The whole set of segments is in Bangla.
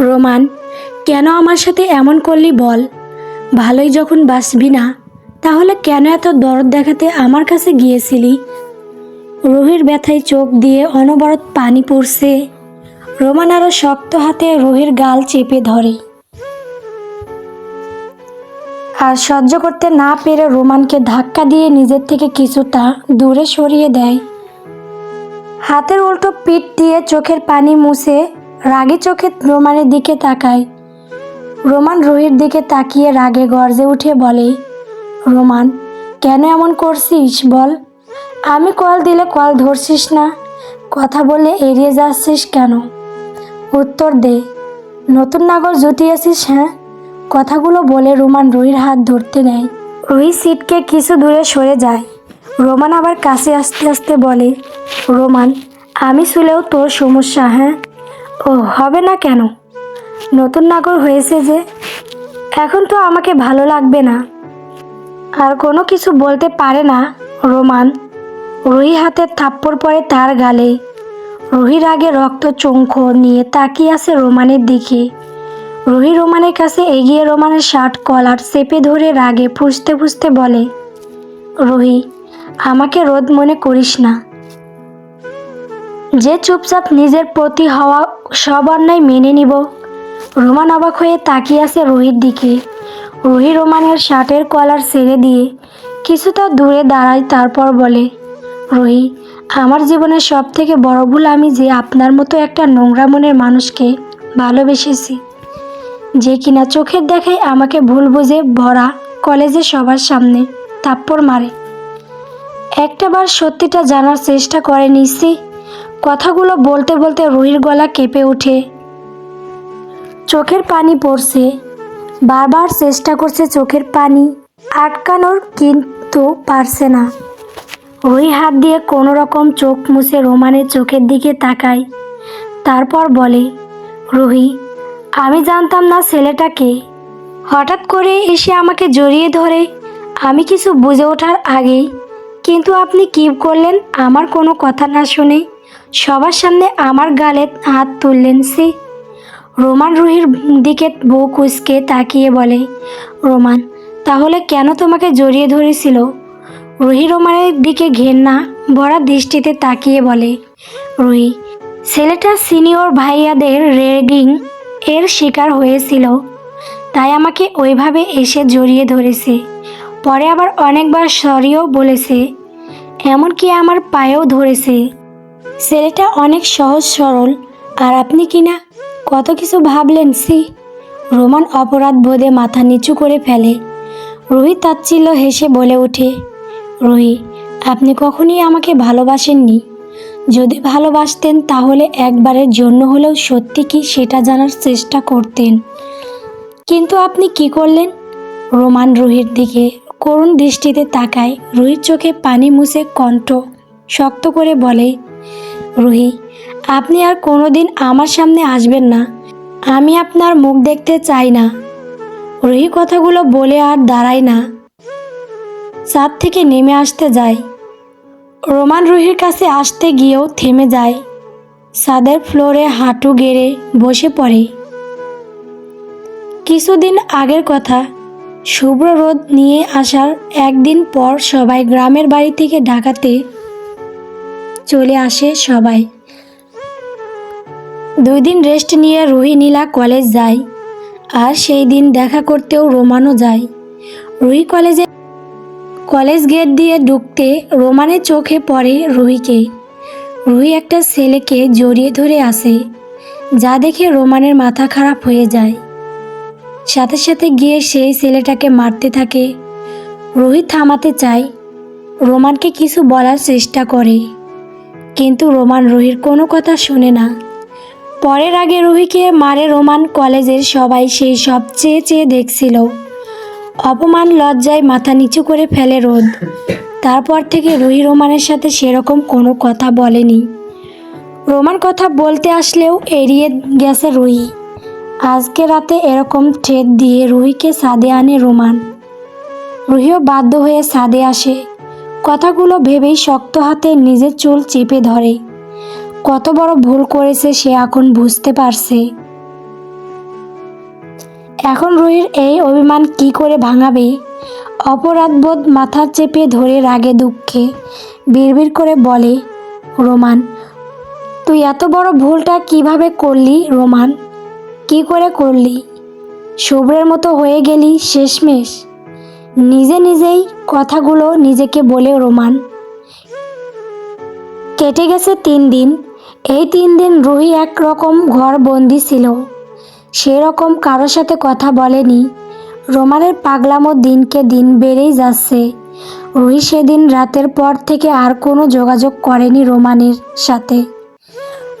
রোমান, কেন আমার সাথে এমন করলি বল? ভালোই যখন বাসবি না, তাহলে কেন এত দরদ দেখাতে আমার কাছে গিয়েছিলি? রোহির ব্যথায় চোখ দিয়ে অনবরত পানি পড়ছে। রোমান আরও শক্ত হাতে রোহির গাল চেপে ধরে। আর সহ্য করতে না পেরে রোমানকে ধাক্কা দিয়ে নিজের থেকে কিছুটা দূরে সরিয়ে দেয়। হাতের উল্টো পিঠ দিয়ে চোখের পানি মুছে রাগে চোখে রোমানের দিকে তাকায়। রোমান রোহির দিকে তাকিয়ে রাগে গর্জে উঠে বলে, রোমান, কেন এমন করছিস? বল। আমি কল দিলে কল ধরছিস না। কথা বলে এড়িয়ে যাচ্ছিস কেন? উত্তর দে। নতুন নাগর জুটিয়েছিস হ্যাঁ? কথাগুলো বলে রোমান রুহির হাত ধরতে নেয়। রুহি সিটকে কিছু দূরে সরে যায়। রোমান আবার কাছে আসতে আসতে বলে, রোমান, আমি শুলেও তোর সমস্যা হ্যাঁ? ও, হবে না কেন? নতুন নাগর হয়েছে যে, এখন তো আমাকে ভালো লাগবে না। আর কোনো কিছু বলতে পারে না রোমান। রুহি হাতের থাপ্পড় পড়ে তার গালে। রুহির আগে রক্ত চোখ নিয়ে তাকিয়ে আছে রোমানের দিকে। রুহি রোমানের কাছে এগিয়ে রোমানের শার্ট, কলার চেপে ধরে রাগে ফুসতে ফুসতে বলে, রুহি, আমাকে রোদ মনে করিস না। যে চুপচাপ নিজের প্রতি হওয়া সব অন্যায় মেনে নিব। রোমান অবাক হয়ে তাকিয়ে আছে রুহির দিকে। রুহি রোমানের শার্টের কলার ছেড়ে দিয়ে কিছুটা দূরে দাঁড়ায়, তারপর বলে, রুহি, আমার জীবনের সব থেকে বড় ভুল আমি যে আপনার মতো একটা নোংরা মনের মানুষকে ভালোবেসেছি। যে কিনা চোখের দেখায় আমাকে ভুল বুঝে ভরা কলেজে সবার সামনে থাপ্পড় মারে। একটাবার সত্যিটা জানার চেষ্টা করে নিচ্ছি কথাগুলো বলতে বলতে রুহির গলা কেঁপে ওঠে। চোখের পানি পড়ছে। বারবার চেষ্টা করছে চোখের পানি আটকানোর, কিন্তু পারছে না। রুহি হাত দিয়ে কোনো রকম চোখ মুছে রোমানের চোখের দিকে তাকায়। তারপর বলে, রুহি, আমি জানতাম না ছেলেটাকে হঠাৎ করে এসে আমাকে জড়িয়ে ধরে। আমি কিছু বুঝে ওঠার আগেই, কিন্তু আপনি কি করলেন আমার কোনো কথা না শুনে সবার সামনে আমার গালে হাত তুললেন সে। রোমান রুহির দিকে বউ কুচকে তাকিয়ে বলে, রোমান, তাহলে কেন তোমাকে জড়িয়ে ধরেছিল? রুহি রোমানের দিকে ঘেন্না ভরা দৃষ্টিতে তাকিয়ে বলে, রুহি, ছেলেটা সিনিয়র ভাইয়াদের রেগিং এর শিকার হয়েছিল, তাই আমাকে ওইভাবে এসে জড়িয়ে ধরেছে। পরে আবার অনেকবার সরিও বলেছে, এমনকি আমার পায়েও ধরেছে। ছেলেটা অনেক সহজ, সরল। আর আপনি কি না? কত কিছু ভাবলেন, সি? রোমান অপরাধ বোধে মাথা নিচু করে ফেলে। রোহিত তাচ্ছিল্য হেসে বলে ওঠে, রোহি, আপনি কখনই আমাকে ভালোবাসেননি। যদি ভালোবাসতেন, তাহলে একবারের জন্য হলেও সত্যি কি সেটা জানার চেষ্টা করতেন। কিন্তু আপনি কি করলেন? রোমান রুহির দিকে করুণ দৃষ্টিতে তাকায়। রুহির চোখে পানি মুছে কণ্ঠ শক্ত করে বলে রুহি, আপনি আর কোনোদিন আমার সামনে আসবেন না। আমি আপনার মুখ দেখতে চাই না। রুহি কথাগুলো বলে আর দাঁড়ায় না। ছাদ থেকে নেমে আসতে যায়। রোমান রুহির কাছে আসতে গিয়েও থেমে যায়। ছাদের ফ্লোরে হাঁটু গেড়ে বসে পড়ে। কিছুদিন আগের কথা, শুভ্র রোদ নিয়ে আসার একদিন পর সবাই গ্রামের বাড়ি থেকে ঢাকাতে চলে আসে সবাই। দুই দিন রেস্ট নিয়ে রুহি নীলা কলেজ যায়। আর সেই দিন দেখা করতেও রোমানও যায়। রুহি কলেজে কলেজ গেট দিয়ে ঢুকতে রোমানের চোখে পড়ে রুহিকে। রুহি একটা ছেলেকে জড়িয়ে ধরে আসে যা দেখে রোমানের মাথা খারাপ হয়ে যায়। সাথে সাথে গিয়ে সেই ছেলেটাকে মারতে থাকে। রোহিত থামাতে চায়। রোমানকে কিছু বলার চেষ্টা করে। কিন্তু রোমান রুহির কোনো কথা শোনে না। পরের আগে রুহিকে মারে রোমান কলেজের সবাই সেই সব চেয়ে চেয়ে দেখছিল। অপমান লজ্জায় মাথা নিচু করে ফেলে রোদ। তারপর থেকে রুহি রোমানের সাথে সেরকম কোনো কথা বলেনি। রোমান কথা বলতে আসলেও এড়িয়ে গেছে রুহি। আজকে রাতে এরকম ঠেট দিয়ে রুহিকে সাদে আনে রোমান। রুহিও বাধ্য হয়ে সাদে আসে। কথাগুলো ভেবেই শক্ত হাতে নিজের চুল চেপে ধরে। কত বড় ভুল করেছে সে এখন বুঝতে পারছে। এখন রুহির এই অভিমান কি করে ভাঙাবে? অপরাধবোধ মাথা চেপে ধরে রাগে দুঃখে বিড়বিড় করে বলে, রোমান, তুই এত বড় ভুলটা কীভাবে করলি, রোমান? কি করে করলি? শুভ্রের মতো হয়ে গেলি শেষমেশ। নিজে নিজেই কথাগুলো নিজেকে বলে, রোমান। কেটে গেছে তিন দিন। এই তিন দিন রুহি একরকম ঘর বন্দি ছিল। সেরকম কারোর সাথে কথা বলেনি। রোমানের পাগলামো দিনকে দিন বেড়েই যাচ্ছে। রুহি সেদিন রাতের পর থেকে আর কোনো যোগাযোগ করেনি রোমানের সাথে।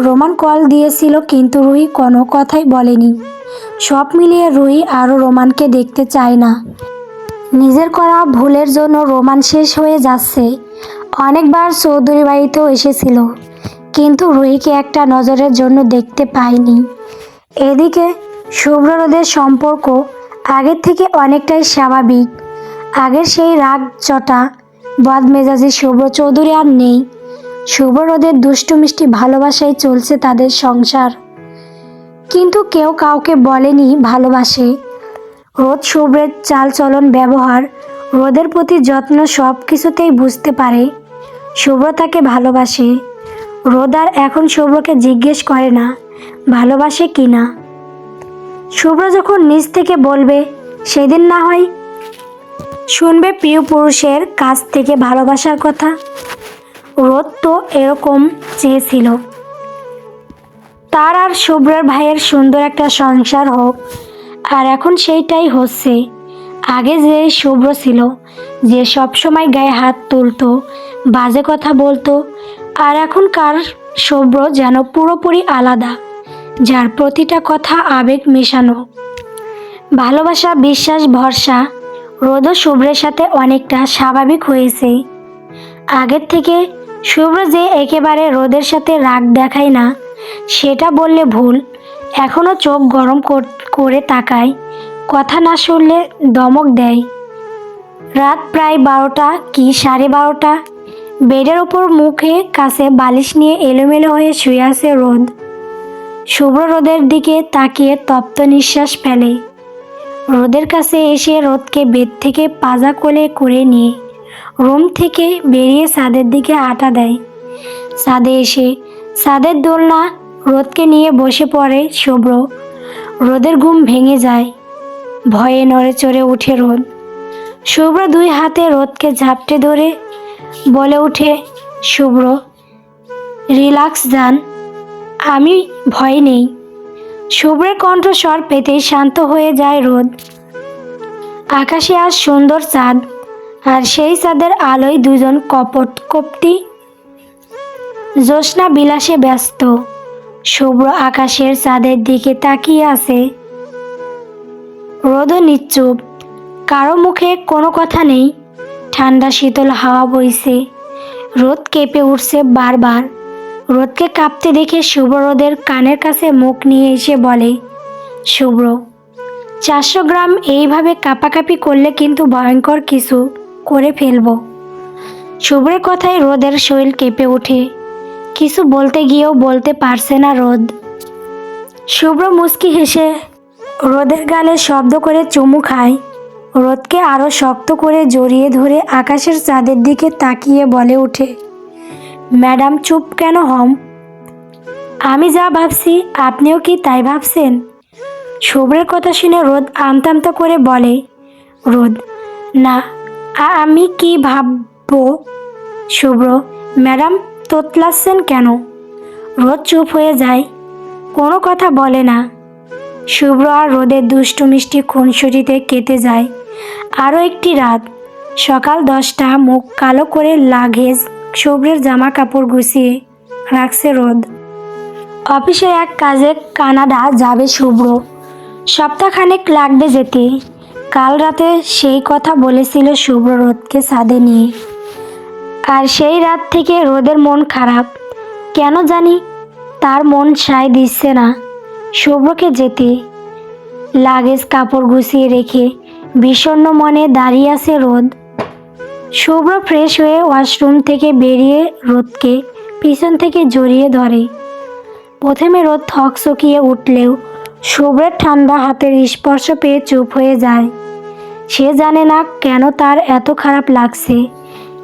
রোমান কল দিয়েছিল, কিন্তু রুহি কোনো কথাই বলেনি। সব মিলিয়ে রুহি আরও রোমানকে দেখতে চায় না। নিজের করা ভুলের জন্য রোমান শেষ হয়ে যাচ্ছে। অনেকবার চৌধুরী বাড়িতেও এসেছিল, কিন্তু রুহিকে একটা নজরের জন্য দেখতে পায়নি। এদিকে শুভ্র রোদের সম্পর্ক আগের থেকে অনেকটাই স্বাভাবিক। আগের সেই রাগ চটা বদমেজাজি শুভ্র চৌধুরী আর নেই। শুভ্র রোদের দুষ্টু মিষ্টি ভালোবাসায় চলছে তাদের সংসার। কিন্তু কেউ কাউকে বলেনি ভালোবাসে। রোদ শুভ্রের চালচলন, ব্যবহার রোদের প্রতি যত্ন সব কিছুতেই বুঝতে পারে। শুভ্র তাকে ভালোবাসে। রোদ আর এখন শুভ্রকে জিজ্ঞেস করে না, ভালোবাসে কি না? শুভ্র যখন নিজ থেকে বলবে, সেদিন না হয় শুনবে প্রিয় পুরুষের কাছ থেকে ভালোবাসার কথা। রোদ তো এরকম চেয়েছিল। তার আর শুভ্রের ভাইয়ের সুন্দর একটা সংসার হোক আর এখন সেইটাই হচ্ছে। আগে যে শুভ্র ছিল, যে সবসময় গায়ে হাত তুলতো, বাজে কথা বলতো, আর এখনকার শুভ্র যেন পুরোপুরি আলাদা, যার প্রতিটা কথা আবেগ মেশানো। ভালোবাসা, বিশ্বাস, ভরসা রোদ শুভ্রের সাথে অনেকটা স্বাভাবিক হয়েছে। আগের থেকে শুভ্র যে একেবারে রোদের সাথে রাগ দেখায় না, সেটা বললে ভুল। এখনও চোখ গরম কর- করে তাকায়। কথা না শুনলে দমক দেয়। রাত প্রায় বারোটা কি সাড়ে বারোটা? বেডের ওপর মুখে কাছে বালিশ নিয়ে এলোমেলো হয়ে শুয়ে আছে রোদ। শুভ্র রোদের দিকে তাকিয়ে তপ্ত নিঃশ্বাস ফেলে। রোদের কাছে এসে রোদকে বেদ থেকে পাজা কোলে করে নিয়ে রুম থেকে বেরিয়ে ছাদের দিকে আটা দেয়। ছাদে এসে ছাদের দোলনা রোদকে নিয়ে বসে পড়ে শুভ্র। রোদের ঘুম ভেঙে যায়। ভয়ে নড়ে চড়ে উঠে রোদ। শুভ্র দুই হাতে রোদকে ঝাপটে ধরে বলে উঠে শুভ্র, রিল্যাক্স যান। আমি ভয় নেই। শুভ্রের কণ্ঠস্বর পেতেই শান্ত হয়ে যায় রোদ। আকাশে আজ সুন্দর চাঁদ, আর সেই চাঁদের আলোয় দুজন কপট কপটি। জ্যোৎস্না বিলাসে ব্যস্ত। শুভ্র আকাশের চাঁদের দিকে তাকিয়ে আছে। রোদও নিশ্চুপ কারও মুখে কোনো কথা নেই। ঠান্ডা শীতল হাওয়া বইছে। রোদ কেঁপে উঠছে বারবার। রোদকে কাঁপতে দেখে শুভ্র রোদের কানের কাছে মুখ নিয়ে এসে বলে, শুভ্র, চারশো গ্রাম এইভাবে কাঁপাকাঁপি করলে কিন্তু ভয়ঙ্কর কিছু করে ফেলব। শুভ্রের কথায় রোদের শরীর কেঁপে ওঠে। কিছু বলতে গিয়েও বলতে পারছে না রোদ। শুভ্র মুস্কি হেসে রোদের গালে শব্দ করে চুমু খায়। রোদকে আরও শক্ত করে জড়িয়ে ধরে আকাশের চাঁদের দিকে তাকিয়ে বলে ওঠে, ম্যাডাম, চুপ কেন হম আমি যা ভাবছি, আপনিও কি তাই ভাবছেন? শুভ্রের কথা শুনে রোদ আমতা আমতা করে বলে, রোদ, না আমি কি ভাববো? শুভ্র, ম্যাডাম তোতলাচ্ছেন কেন? রোদ চুপ হয়ে যায়। কোনো কথা বলে না। শুভ্র আর রোদের দুষ্টু মিষ্টি খুনসুটিতে কেটে যায়। আরও একটি রাত। সকাল দশটা, মুখ কালো করে লাগেজ, শুভ্রের জামা কাপড় গুছিয়ে রাখছে রোদ। অফিসে এক কাজে কানাডা যাবে শুভ্র। সপ্তাহখানেক লাগবে যেতে। কাল রাতে সেই কথা বলেছিল শুভ্র রোদকে ছাদে নিয়ে। আর সেই রাত থেকে রোদের মন খারাপ। কেন জানি তার মন সায় দিচ্ছে না। শুভ্রকে যেতে লাগেজ কাপড় গুছিয়ে রেখে বিষণ্ণ মনে দাঁড়িয়ে আছে রোদ। শুভ্র ফ্রেশ হয়ে ওয়াশরুম থেকে বেরিয়ে রোদকে পিছন থেকে জড়িয়ে ধরে। প্রথমে রোদ থক চকিয়ে উঠলেও শুভ্রের ঠান্ডা হাতের স্পর্শ পেয়ে চুপ হয়ে যায়। সে জানে না কেন তার এত খারাপ লাগছে।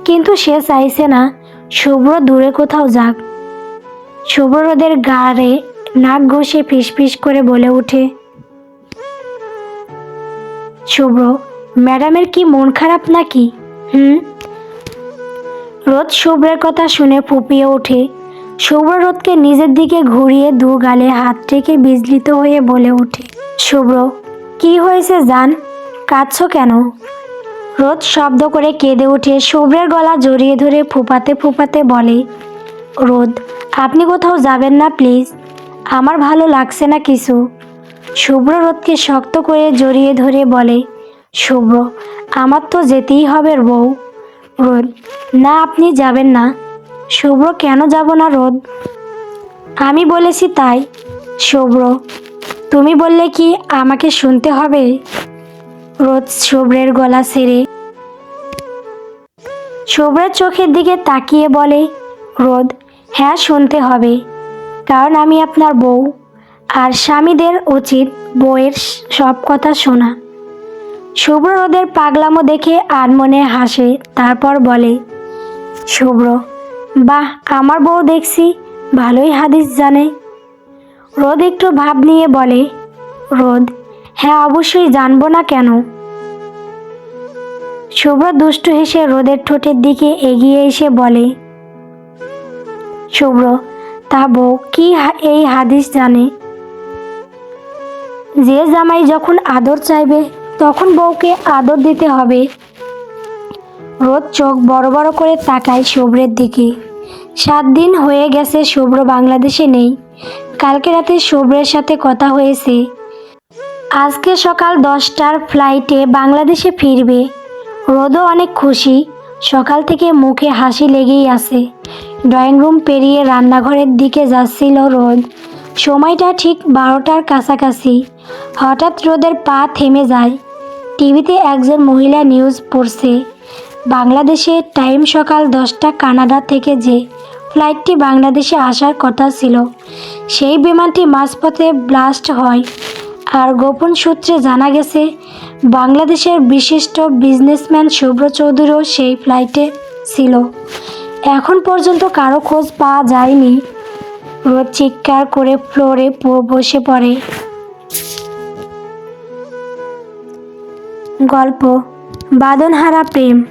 কিন্তু সে চাইছে না। শুভ্র দূরে কোথাও যাক। শুভ্র রোদের গাড়ে নাক ঘষে ফিসফিস করে বলে ওঠে, শুভ্র, ম্যাডামের কি মন খারাপ নাকি? হুম? রোদ শুভ্রের কথা শুনে ফুপিয়ে ওঠে। শুভ্র রোদকে নিজের দিকে ঘুরিয়ে দু গালে হাত রেখে বিজলিত হয়ে বলে ওঠে, শুভ্র, কি হয়েছে জান? কাঁদছ কেন? রোদ শব্দ করে কেঁদে উঠে শুভ্রের গলা জড়িয়ে ধরে ফুপাতে ফুপাতে বলে, রোদ, আপনি কোথাও যাবেন না প্লিজ। আমার ভালো লাগছে না কিছু। শুভ্র রোদকে শক্ত করে জড়িয়ে ধরে বলে, শুভ্র, আমার তো যেতেই হবে বউ। রোদ, না, আপনি যাবেন না। শুভ্র, কেন যাব না রোদ? আমি বলেছি তাই। শুভ্র, তুমি বললে কি আমাকে শুনতে হবে? রোদ শুভ্রের গলা ছেড়ে শুভ্রের চোখের দিকে তাকিয়ে বলে, রোদ হ্যাঁ শুনতে হবে। কারণ আমি আপনার বউ। আর স্বামীদের উচিত বউয়ের সব কথা শোনা। শুভ্র রোদের পাগলামো দেখে আনমনে হাসে, তারপর বলে, শুভ্র, বাহ, আমার বউ দেখছি, ভালোই হাদিস জানে। রোদ একটু ভাব নিয়ে বলে, রোদ হ্যাঁ অবশ্যই জানব না কেন? শুভ্র দুষ্টু হেসে রোদের ঠোঁটের দিকে এগিয়ে এসে বলে, শুভ্র, তা বউ কি এই হাদিস জানে? যে জামাই যখন আদর চাইবে, তখন বউকে আদর দিতে হবে। রোদ চোখ বড় বড় করে তাকায় শুভ্রের দিকে। সাত দিন হয়ে গেছে শুভ্র বাংলাদেশে নেই। কালকে রাতে শুভ্রের সাথে কথা হয়েছে। আজকে সকাল দশটার ফ্লাইটে বাংলাদেশে ফিরবে। রোদও অনেক খুশি। সকাল থেকে মুখে হাসি লেগেই আছে। ড্রয়িং রুম পেরিয়ে রান্নাঘরের দিকে যাচ্ছিল রোদ। সময়টা ঠিক বারোটার কাছাকাছি। হঠাৎ রোদের পা থেমে যায়। টিভিতে একজন মহিলা নিউজ পড়ছে। বাংলাদেশে টাইম সকাল দশটা কানাডা থেকে যে ফ্লাইটটি বাংলাদেশে আসার কথা ছিল, সেই বিমানটি মাঝপথে ব্লাস্ট হয়। আর গোপন সূত্রে জানা গেছে, বাংলাদেশের বিশিষ্ট বিজনেসম্যান শুভ্র চৌধুরীও সেই ফ্লাইটে ছিল। এখন পর্যন্ত কারও খোঁজ পাওয়া যায়নি। রোদ চিৎকার করে ফ্লোরে বসে পড়ে। গল্প, বাদনহারা প্রেম।